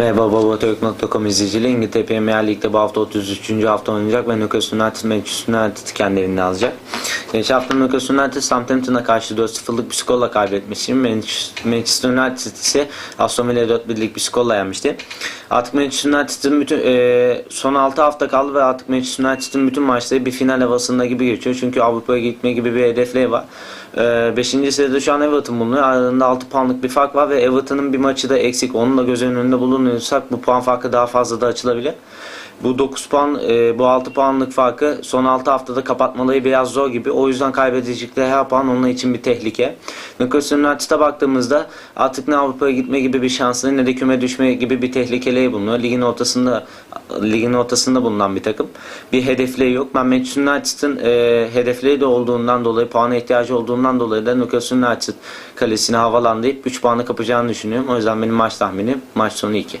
Merhaba babatürk.com izleyicileri İngiltere Premier Lig'de bu hafta 33. hafta oynayacak ve Newcastle United Manchester United'ı kendi evinde alacak. Geçen hafta Newcastle United Southampton'a karşı 4-0'lık bir skorla kaybetmişti. Manchester United ise Aston Villa'ya 4-1'lik bir skorla yenmişti. Artık Manchester United'ın bütün e, son 6 hafta kaldı ve artık Manchester United'ın bütün maçları bir final havasında gibi geçiyor. Çünkü Avrupa'ya gitme gibi bir hedefleri var. 5. sırada şu an Everton bulunuyor. Aralarında 6 puanlık bir fark var ve Everton'ın bir maçı da eksik. Onun da göz önünde bulunuyorsak bu puan farkı daha fazla da açılabilir. Bu 9 puan, e, bu 6 puanlık farkı son 6 haftada kapatmaları biraz zor gibi. O yüzden kaybedecekleri her puan onun için bir tehlike. Newcastle United'a baktığımızda artık ne Avrupa'ya gitme gibi bir şansları ne de küme düşme gibi bir tehlikeleri bulunuyor. Ligin ortasında ligin ortasında bulunan bir takım. Bir hedefleri yok. Ben Manchester United'ın e, hedefleri de olduğundan dolayı, puana ihtiyacı olduğundan dolayı da Newcastle United kalesini havalandırıp 3 puanı kapacağını düşünüyorum. O yüzden benim maç tahminim maç sonu 2.